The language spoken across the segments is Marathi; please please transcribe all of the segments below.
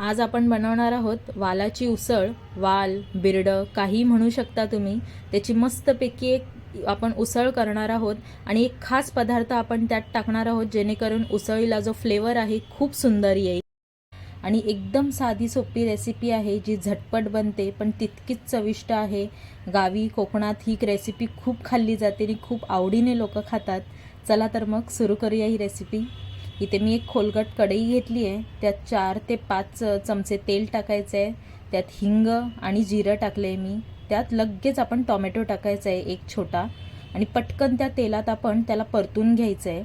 आज आपण बनवणार आहोत वालाची उसळ. वाल बिरडं काही म्हणू शकता तुम्ही. त्याची मस्तपैकी एक आपण उसळ करणार आहोत आणि एक खास पदार्थ आपण त्यात टाकणार आहोत जेणेकरून उसळीला जो फ्लेवर आहे खूप सुंदर येईल. आणि एकदम साधी सोपी रेसिपी आहे जी झटपट बनते पण तितकीच चविष्ट आहे. गावी कोकणात ही रेसिपी खूप खाल्ली जाते आणि खूप आवडीने लोक खातात. चला तर मग सुरू करूया ही रेसिपी इथे मी एक खोलगट कढई घेतली आहे. त्यात चार ते पाच चमचे तेल टाकायचं आहे त्यात हिंग आणि जिरं टाकलं आहे मी. त्यात लगेच आपण टॉमॅटो टाकायचा आहे एक छोटा. आणि पटकन त्या तेलात आपण त्याला परतून घ्यायचं आहे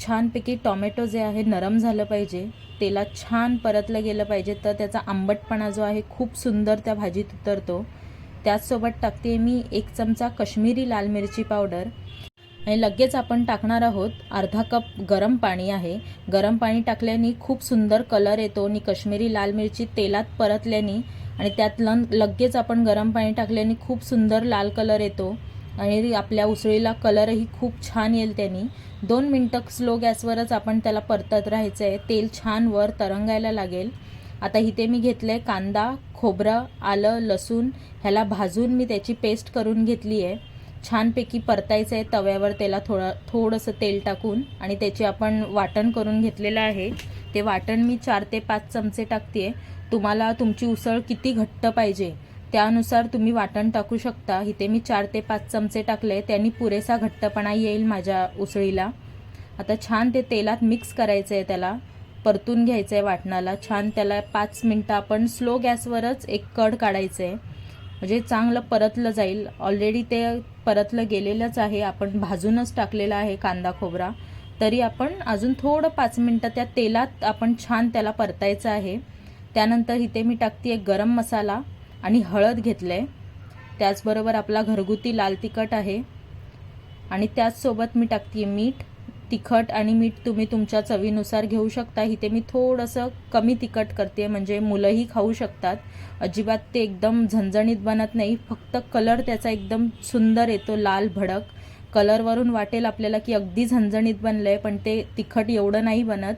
छानपैकी टॉमॅटो जे आहे नरम झालं पाहिजे. तेलात छान परतलं गेलं पाहिजे. तर त्याचा आंबटपणा जो आहे खूप सुंदर त्या भाजीत उतरतो. त्याचसोबत टाकते मी एक चमचा कश्मीरी लाल मिरची पावडर. आणि लगेच आपण टाकणार आहोत अर्धा कप गरम पाणी आहे. गरम पाणी टाकल्याने खूप सुंदर कलर येतो. आणि कश्मीरी लाल मिरची तेलात परतल्याने आणि त्यात लन लगेच आपण गरम पाणी टाकल्याने खूप सुंदर लाल कलर येतो. आणि आपल्या उसळीला कलरही खूप छान येईल त्यांनी. दोन मिनटं स्लो गॅसवरच आपण त्याला परतत राहायचं आहे तेल छान वर तरंगायला लागेल. आता इथे मी घेतलं आहे कांदा खोबरं आलं लसूण. ह्याला भाजून मी त्याची पेस्ट करून घेतली आहे छानपैकी परतायचं आहे तव्यावर त्याला थोडं थोडंसं तेल टाकून आणि त्याचे आपण वाटण करून घेतलेलं आहे. ते वाटण मी चार ते पाच चमचे टाकते तुम्हाला तुमची उसळ किती घट्ट पाहिजे त्यानुसार तुम्ही वाटण टाकू शकता. इथे मी चार ते पाच चमचे टाकले त्यांनी पुरेसा घट्टपणा येईल माझ्या उसळीला. आता छान ते तेलात मिक्स करायचं आहे त्याला. परतून घ्यायचं आहे वाटणाला. छान त्याला पाच मिनटं आपण स्लो गॅसवरच एक कड काढायचं आहे म्हणजे चांगलं परतलं जाईल. ऑलरेडी ते परतलं गेलेलंच आहे. आपण भाजूनच टाकलेलं आहे कांदा खोबरा. तरी आपण अजून थोडं पाच मिनटं त्या तेलात आपण छान त्याला परतायचं आहे. त्यानंतर इथे मी टाकते एक गरम मसाला आणि हळद घेतलं आहे त्याचबरोबर आपला घरगुती लाल तिखट आहे. आणि त्याचसोबत मी टाकते मीठ. तिखट आणि मीठ तुम्ही तुमच्या चवीनुसार घेऊ शकता. इथे मी थोडंसं कमी तिखट करते म्हणजे मुलंही खाऊ शकतात. अजिबात ते एकदम झणझणीत बनत नाही फक्त कलर त्याचा एकदम सुंदर येतो लाल भडक. कलरवरून वाटेल आपल्याला की अगदी झणझणीत बनलं आहे पण ते तिखट एवढं नाही बनत.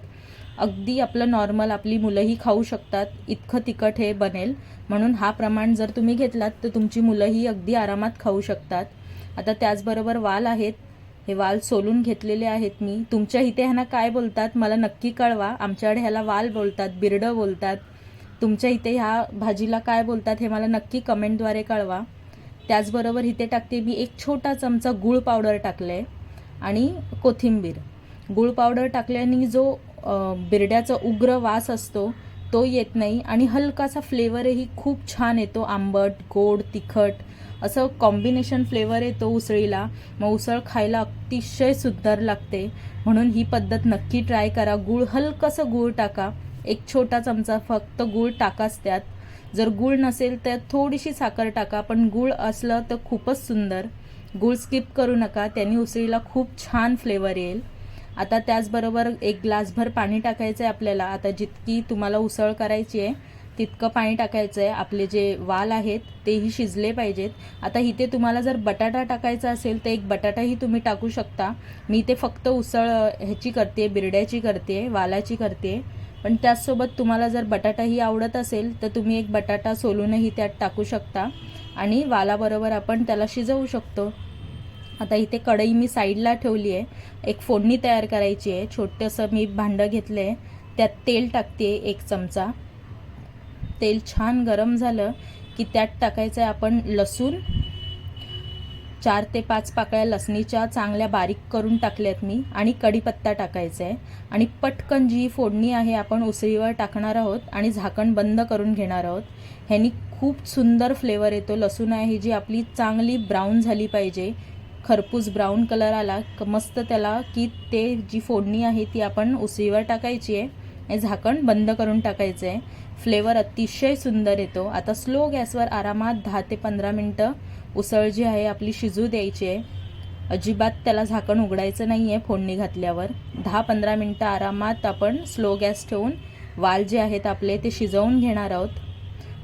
अगदी आपलं नॉर्मल आपली मुलंही खाऊ शकतात इतकं तिखट हे बनेल. म्हणून हा प्रमाण जर तुम्ही घेतलात तर तुमची मुलंही अगदी आरामात खाऊ शकतात. आता त्याचबरोबर वाल आहेत हे वाल सोलून घेतलेले आहेत मी. तुमच्या इथे ह्यांना काय बोलतात मला नक्की कळवा. आमच्याकडे ह्याला वाल बोलतात बिरडं बोलतात. तुमच्या इथे ह्या भाजीला काय बोलतात हे मला नक्की कमेंटद्वारे कळवा. त्याचबरोबर इथे टाकते मी एक छोटा चमचा गूळ पावडर टाकलं आहे आणि कोथिंबीर. गूळ पावडर टाकल्याने जो बिरड्याचा उग्र वास असतो तो येत नाही आणि हलकासा फ्लेवरही खूप छान येतो. आंबट गोड तिखट. असं कॉम्बिनेशन फ्लेवर येतो उसळीला. मग उसळ खायला अतिशय सुंदर लागते. म्हणून ही पद्धत नक्की ट्राय करा. गूळ हलकंसं गूळ टाका. एक छोटा चमचा फक्त गूळ टाकाच त्यात. जर गूळ नसेल तर थोडीशी साखर टाका पण गूळ असलं तर खूपच सुंदर. गूळ स्किप करू नका. त्यांनी उसळीला खूप छान फ्लेवर येईल. आता त्याचबरोबर एक ग्लासभर पाणी टाकायचं आहे आपल्याला. आता जितकी तुम्हाला उसळ करायची आहे तितकं पाणी टाकायचं आहे आपले जे वाल आहेत तेही शिजले पाहिजेत. आता इथे तुम्हाला जर बटाटा टाकायचा असेल तर एक बटाटाही तुम्ही टाकू शकता. मी ते फक्त उसळ ह्याची करते बिरड्याची करते वालाची करते पण त्याचसोबत तुम्हाला जर बटाटाही आवडत असेल तर तुम्ही एक बटाटा सोलूनही त्यात टाकू शकता. आणि वालाबरोबर आपण त्याला शिजवू शकतो. आता इथे कढई मी साईडला ठेवली आहे एक फोडणी तयार करायची आहे छोटंसं मी भांडं घेतलं आहे त्यात तेल टाकते एक चमचा. तेल छान गरम झालं की त्यात टाकायचं आहे आपण लसूण. चार ते पाच पाकळ्या लसणीच्या चांगल्या बारीक करून टाकल्यात मी आणि कढीपत्ता टाकायचा आहे. आणि पटकन जी फोडणी आहे आपण उसळीवर टाकणार आहोत आणि झाकण बंद करून घेणार आहोत. ह्यानी खूप सुंदर फ्लेवर येतो. लसूण आहे जी आपली चांगली ब्राऊन झाली पाहिजे. खरपूस ब्राऊन कलर आला. मस्त त्याला की ते जी फोडणी आहे ती आपण उसळीवर टाकायची आहे. हे झाकण बंद करून टाकायचं आहे फ्लेवर अतिशय सुंदर येतो. आता स्लो गॅसवर आरामात दहा ते पंधरा मिनटं उसळ जी आहे आपली शिजू द्यायची आहे. अजिबात त्याला झाकण उघडायचं नाही आहे फोडणी घातल्यावर. दहा पंधरा मिनटं आरामात आपण स्लो गॅस ठेवून वाल जे आहेत आपले ते शिजवून घेणार आहोत.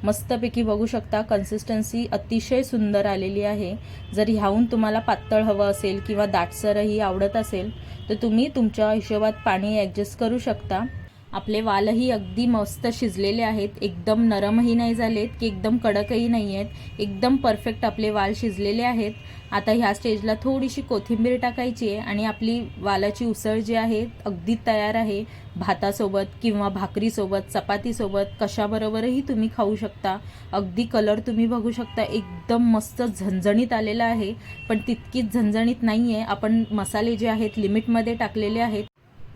मस्तपैकी बघू शकता कन्सिस्टन्सी अतिशय सुंदर आलेली आहे. जर ह्याहून तुम्हाला पातळ हवं असेल किंवा दाटसरही आवडत असेल तर तुम्ही तुमच्या हिशोबात पाणी ॲडजस्ट करू शकता. आपले वालही अगदी मस्त शिजलेले आहेत. एकदम नरमही नाही झालेत की एकदम कडकही नाही आहेत एकदम परफेक्ट आपले वाल शिजलेले आहेत. आता ह्या स्टेजला थोडीशी कोथिंबीर टाकायची आहे आणि आपली वालाची उसळ जी आहे अगदी तयार आहे. भातासोबत किंवा भाकरीसोबत चपातीसोबत कशाबरोबरही तुम्ही खाऊ शकता. अगदी कलर तुम्ही बघू शकता. एकदम मस्त झणझणीत आलेला आहे. पण तितकीच झणझणीत नाही आहे आपण मसाले जे आहेत लिमिटमध्ये टाकलेले आहेत.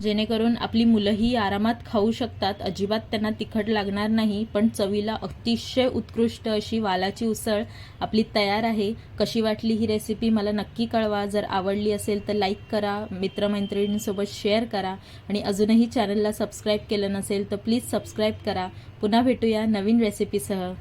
जेणेकरून आपली मुलंही आरामात खाऊ शकतात. अजिबात त्यांना तिखट लागणार नाही पण चवीला अतिशय उत्कृष्ट अशी वालाची उसळ आपली तयार आहे. कशी वाटली ही रेसिपी मला नक्की कळवा. जर आवडली असेल तर लाईक करा मित्रमैत्रिणींसोबत शेअर करा आणि अजूनही चॅनलला सबस्क्राईब केलं नसेल तर प्लीज सबस्क्राईब करा. पुन्हा भेटूया नवीन रेसिपीसह